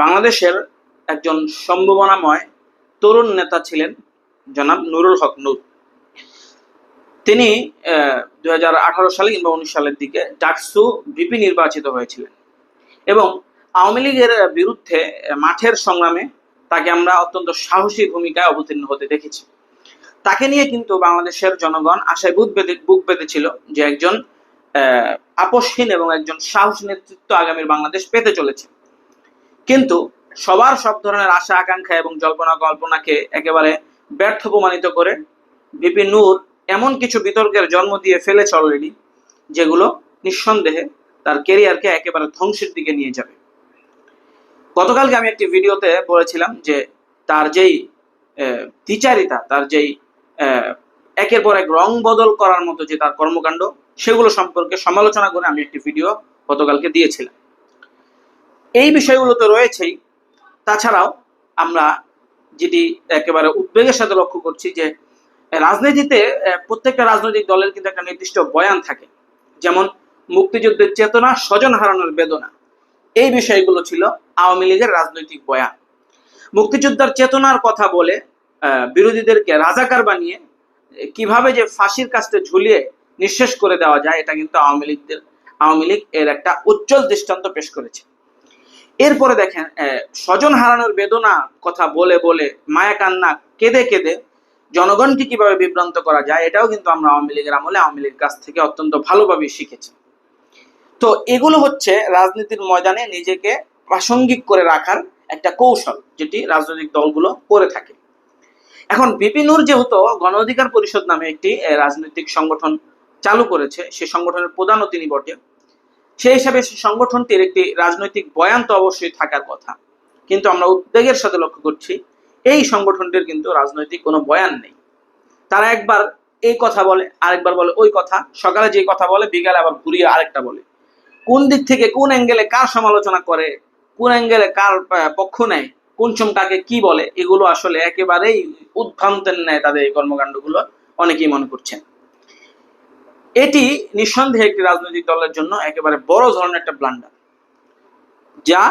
বাংলাদেশের একজন সম্ভাবনাময় তরুণ নেতা ছিলেন জনাব নুরুল হক নূর। তিনি দুই হাজার আঠারো সালে কিংবা উনিশ সালের দিকে ডাকসু ভিপি নির্বাচিত হয়েছিলেন এবং আওয়ামী লীগের বিরুদ্ধে মাঠের সংগ্রামে তাকে আমরা অত্যন্ত সাহসী ভূমিকায় অবতীর্ণ হতে দেখেছি। তাকে নিয়ে কিন্তু বাংলাদেশের জনগণ আশায় বুক বেঁধে, বুক বেঁধেছিল যে একজন আপসহীন এবং একজন সাহস নেতৃত্ব আগামীর বাংলাদেশ পেতে চলেছে। কিন্তু সবার সব ধরনের আশা, আকাঙ্ক্ষা এবং জল্পনা, কল্পনাকে একেবারে ব্যর্থ প্রমাণিত করে বিপি নূর এমন কিছু বিতর্কের জন্ম দিয়ে ফেলেছে অলরেডি যেগুলো নিঃসন্দেহে তার কেরিয়ারকে একেবারে ধ্বংসের দিকে নিয়ে যাবে। গতকালকে আমি একটি ভিডিওতে বলেছিলাম যে তার যেই দ্বিচারিতা, তার যেই একের পর এক রং বদল করার মতো যে তার কর্মকাণ্ড, সেগুলো সম্পর্কে সমালোচনা করে আমি একটি ভিডিও গতকালকে দিয়েছিলাম। এই বিষয়গুলো তো রয়েছেই। তাছাড়াও আমরা যেটি একেবারে উদ্বেগের সাথে লক্ষ্য করছি যে, রাজনীতিতে প্রত্যেকটা রাজনৈতিক দলের কিন্তু একটা নির্দিষ্ট বয়ান থাকে। যেমন, মুক্তিযুদ্ধের চেতনা স্বজন হারানোর বেদনা। এই বিষয়গুলো ছিল আওয়ামী লীগের রাজনৈতিক বয়ান। মুক্তিযোদ্ধার চেতনার কথা বলে বিরোধীদেরকে রাজাকার বানিয়ে কীভাবে যে ফাঁসির কাছে ঝুলিয়ে নিঃশেষ করে দেওয়া যায়, এটা কিন্তু আওয়ামী লীগদের, আওয়ামী লীগ এর একটা উজ্জ্বল দৃষ্টান্ত পেশ করেছে। এরপরে দেখেন স্বজন হারানোর বেদনা কথা বলে বলে মায়া কান্না কেঁদে কেঁদে জনগণকে কীভাবে বিভ্রান্ত করা যায়, এটাও কিন্তু আমরা আওয়ামী লীগের আমলে আওয়ামী লীগের কাছ থেকে অত্যন্ত ভালোভাবে শিখেছি। তো এগুলো হচ্ছে রাজনীতির ময়দানে নিজেকে প্রাসঙ্গিক করে রাখার একটা কৌশল যেটি রাজনৈতিক দলগুলো করে থাকে। এখন বিপিনুর যেহেতু গণ অধিকার পরিষদ নামে একটি রাজনৈতিক সংগঠন চালু করেছে, সে সংগঠনের প্রধানও তিনি বটে। সেই হিসাবে সংগঠনটির একটি রাজনৈতিক বয়ান তো অবশ্যই থাকার কথা। কিন্তু আমরা উদ্বেগের সাথে লক্ষ্য করছি, এই সংগঠনটির কিন্তু রাজনৈতিক কোনো বয়ান নেই। তারা একবার এই কথা বলে, আরেকবার বলে ওই কথা, সকালে যে কথা বলে, বিকালে আবার ঘুরিয়ে আরেকটা বলে। কোন দিক থেকে কোন অ্যাঙ্গেলে কার সমালোচনা করে, কোন অ্যাঙ্গেলে কার পক্ষ নেয়, কোন চম কাকে কি বলে, এগুলো আসলে একেবারেই উদ্ভ্রান্তের নেয় তাদের এই কর্মকাণ্ডগুলো অনেকেই মনে করছেন। এটি নিঃসন্দেহে একটি রাজনৈতিক দলের জন্য একেবারে বড় ধরনের একটা ব্লান্ডার যা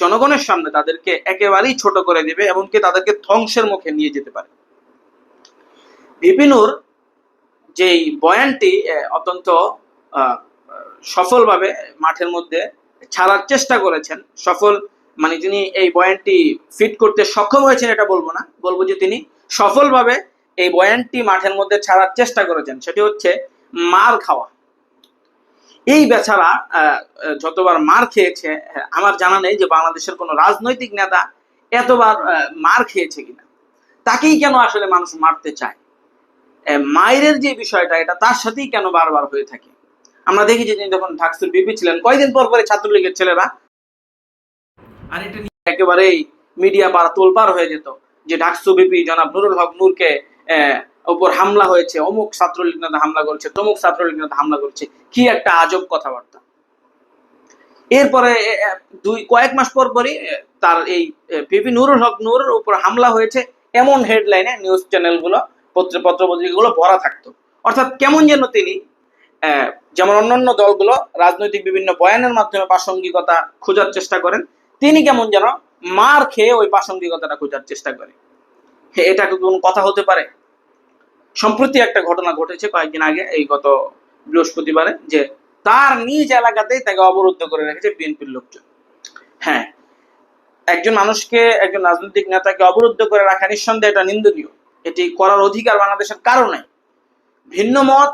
জনগণের সামনে তাদেরকে একেবারেই ছোট করে দিবে এমনকি তাদেরকে ধ্বংসের মুখে নিয়ে যেতে পারে। বিপিনুর যেই বয়ানটি অত্যন্ত সফলভাবে মাঠের মধ্যে ছাড়ার চেষ্টা করেছেন। সফল মানে তিনি এই বয়ানটি ফিট করতে সক্ষম হয়েছেন এটা বলব না, বলব যে তিনি সফলভাবে এই বয়ানটি মাঠের মধ্যে ছাড়ার চেষ্টা করেছেন। সেটি হচ্ছে মার খাওয়া। এই বেচারা যতবার মার খেয়েছে, আমার জানা নেই যে বাংলাদেশের কোনো রাজনৈতিক নেতা এতবার মার খেয়েছে কিনা। তাকেই কেন আসলে মানুষ মারতে চায়? মায়ের যে বিষয়টা, এটা তার সাথেই কেন বারবার হয়ে থাকে? আমরা দেখি যে তিনি যখন ঢাকসুর বিপি ছিলেন, কয়দিন পর পরে ছাত্রলীগের ছেলেরা আর এটা নিয়ে একেবারেই মিডিয়া পার তোলপার হয়ে যেত যে ঢাকসু বিপি জনাব নুরুল হক নূরকে উপর হামলা হয়েছে, অমুক ছাত্রলীগ নেতা হামলা করেছে, তমুক ছাত্রলীগ নেতা হামলা করেছে, কি একটা আজব কথাবার্তা। এরপরে দুই, কয়েক মাস পর পরই তার এই পিপি নুরুল হক নূরের উপর হামলা হয়েছে, এমন হেডলাইনে নিউজ চ্যানেলগুলো পত্র পত্র পত্রিকাগুলো ভরা থাকতো। অর্থাৎ কেমন যেন তিনি যেমন অন্যান্য দলগুলো রাজনৈতিক বিভিন্ন বয়ানের মাধ্যমে প্রাসঙ্গিকতা খোঁজার চেষ্টা করেন, তিনি কেমন যেন মার খেয়ে ওই প্রাসঙ্গিকতাটা খোঁজার চেষ্টা করে। এটা কোনো কথা হতে পারে? সম্প্রতি একটা ঘটনা ঘটেছে কয়েকদিন আগে, এই গত বৃহস্পতিবারে, যে তার নিজ এলাকাতেই তাকে অবরুদ্ধ করে রেখেছে বিএনপির লোকজন। হ্যাঁ একজন মানুষকে, একজন রাজনৈতিক নেতাকে অবরুদ্ধ করে রাখা নিঃসন্দেহে এটা নিন্দনীয়। এটি করার অধিকার বাংলাদেশের কারণে ভিন্ন মত,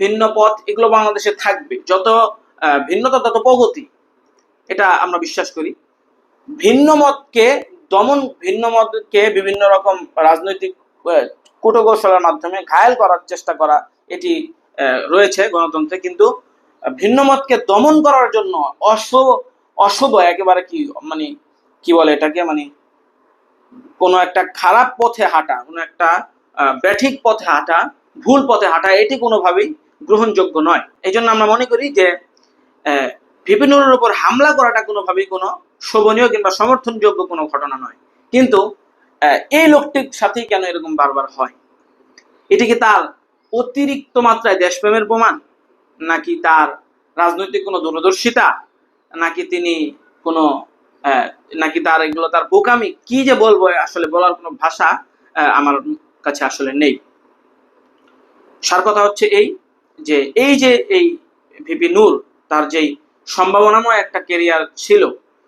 ভিন্ন পথ, এগুলো বাংলাদেশে থাকবে। যত ভিন্নতা, তত প্রগতি। এটা আমরা বিশ্বাস করি। ভিন্ন মতকে দমন, ভিন্ন মতকে বিভিন্ন রকম রাজনৈতিক কূটকৌশলের মাধ্যমে ঘায়েল করার চেষ্টা করা এটি রয়েছে গণতন্ত্রে। কিন্তু আহ, ভিন্ন মতকে দমন করার জন্য অশুভ অশুভ একেবারে কি মানে কি বলে এটাকে মানে কোনো একটা খারাপ পথে হাঁটা কোনো একটা ব্যাঠিক পথে হাঁটা ভুল পথে হাঁটা এটি কোনোভাবেই গ্রহণযোগ্য নয়। এই জন্য আমরা মনে করি যে ভিপিনুরের উপর হামলা করাটা কোনোভাবেই কোনো শোভনীয় কিংবা সমর্থনযোগ্য কোনো ঘটনা নয়। কিন্তু এই লোকটির সাথেই কেন এরকম বারবার হয়? এটি কি তার অতিরিক্ত মাত্রায় দেশপ্রেমের প্রমাণ? নাকি তার রাজনৈতিক কোনো দূরদর্শিতা? নাকি তিনি কোনো নাকি তার এগুলো তার বোকামি? কি যে বলব, আসলে বলার কোনো ভাষা আমার কাছে আসলে নেই। সার কথা হচ্ছে এই যে এই যে এই ভিপি নূর, তার যেই সম্ভাবনাময় একটা কেরিয়ার ছিল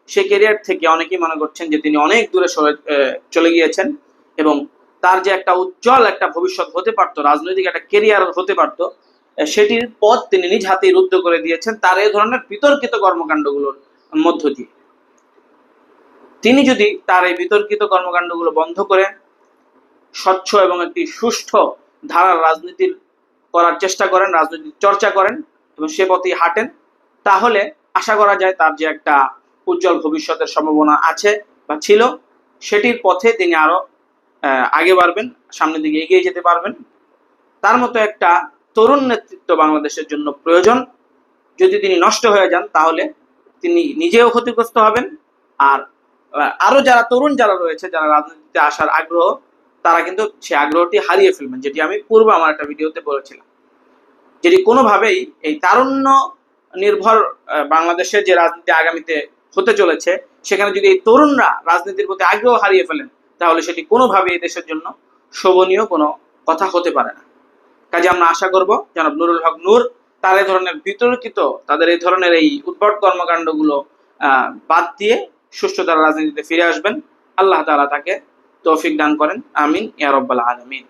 সেই কেরিয়ার থেকে অনেকেই মনে করছেন যে তিনি অনেক দূরে সরে- চলে গিয়েছেন এবং তার যে একটা উজ্জ্বল একটা ভবিষ্যৎ হতে পারতো, রাজনৈতিক একটা কেরিয়ার হতে পারতো সেটির পথ তিনি নিজ হাতেই রুদ্ধ করে দিয়েছেন তার এই ধরনের বিতর্কিত কর্মকাণ্ডগুলোর মধ্য দিয়ে। তিনি যদি তার এই বিতর্কিত কর্মকাণ্ডগুলো বন্ধ করে, স্বচ্ছ এবং একটি সুষ্ঠু ধারার রাজনীতির করার চেষ্টা করেন, রাজনৈতিক চর্চা করেন এবং সে পথেই হাঁটেন, তাহলে আশা করা যায় তার যে একটা উজ্জ্বল ভবিষ্যতের সম্ভাবনা আছে বা ছিল সেটির পথে তিনি আরও আহ, আগে বাড়বেন সামনের দিকে এগিয়ে যেতে পারবেন। তার মতো একটা তরুণ নেতৃত্ব বাংলাদেশের জন্য প্রয়োজন। যদি তিনি নষ্ট হয়ে যান তাহলে তিনি নিজেও ক্ষতিগ্রস্ত হবেন। আর আহ, আরও যারা তরুণ যারা রয়েছে যারা রাজনীতিতে আসার আগ্রহ তারা কিন্তু সে আগ্রহটি হারিয়ে ফেলবেন যেটি আমি পূর্বে আমার একটা ভিডিওতে বলেছিলাম। যেটি কোনোভাবেই এই তারুণ্য নির্ভর বাংলাদেশের যে রাজনীতি আগামীতে হতে চলেছে, সেখানে যদি এই তরুণরা রাজনীতির প্রতি আগ্রহ হারিয়ে ফেলেন, তাহলে সেটি কোনোভাবে এই দেশের জন্য শোভনীয় কোনো কথা হতে পারে না। কাজে আমরা আশা করব, জনাব নুরুল হক নূর তার এই ধরনের বিতর্কিত, তাদের এই ধরনের এই উদ্ভট কর্মকাণ্ডগুলো বাদ দিয়ে সুষ্ঠুতার রাজনীতিতে ফিরে আসবেন। আল্লাহ তাআলা তাকে তৌফিক দান করেন। আমিন, ইয়া রব্বাল আলামিন।